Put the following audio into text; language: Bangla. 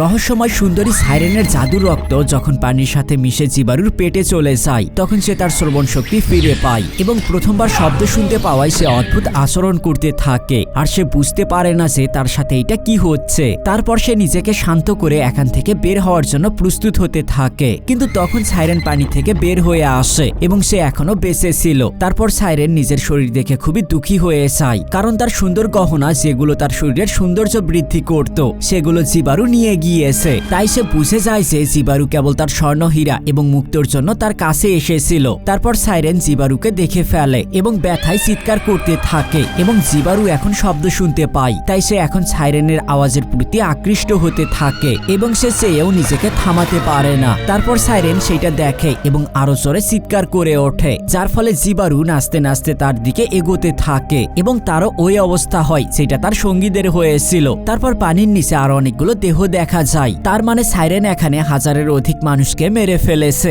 রহস্যময় সুন্দরী সাইরেনের জাদুর রক্ত যখন পানির সাথে মিশে জীবাণুর পেটে চলে যায়, তখন সে তার শ্রবণ শক্তি ফিরে পায় এবং প্রথমবার শব্দ শুনতে পাওয়ায় সে অদ্ভুত আচরণ করতে থাকে। আর সে বুঝতে পারে না যে তার সাথে এটা কি হচ্ছে। তারপর সে নিজেকে শান্ত করে এখান থেকে বের হওয়ার জন্য প্রস্তুত হতে থাকে। কিন্তু তখন সাইরেন পানি থেকে বের হয়ে আসে এবং সে এখনও বেঁচে ছিল। তারপর সাইরেন নিজের শরীর দেখে খুবই দুঃখী হয়ে যায়, কারণ তার সুন্দর গহনা যেগুলো তার শরীরের সৌন্দর্য বৃদ্ধি করত, সেগুলো জীবাণু নিয়ে গিয়েছে। তাই সে বুঝে যায় যে জিবারু কেবল তার স্বর্ণ হীরা এবং মুক্তোর জন্য তার কাছে এসেছিল। তারপর সাইরেন জিবারুকে দেখে ফেলে এবং ব্যথায় চিৎকার করতে থাকে এবং জিবারু এখন শব্দ শুনতে পায়। তাই সে এখন সাইরেনের আওয়াজের প্রতি আকৃষ্ট হতে থাকে এবং সে চেয়েও নিজেকে থামাতে পারে না। তারপর সাইরেন সেটা দেখে এবং আরও জোরে চিৎকার করে ওঠে, যার ফলে জিবারু নাচতে নাচতে তার দিকে এগোতে থাকে এবং তারও ওই অবস্থা হয় সেটা তার সঙ্গীদের হয়েছিল। তারপর পানির নিচে আরও অনেকগুলো দেহ দেখা যায়। তার মানে সাইরেন এখানে হাজারের অধিক মানুষকে মেরে ফেলেছে।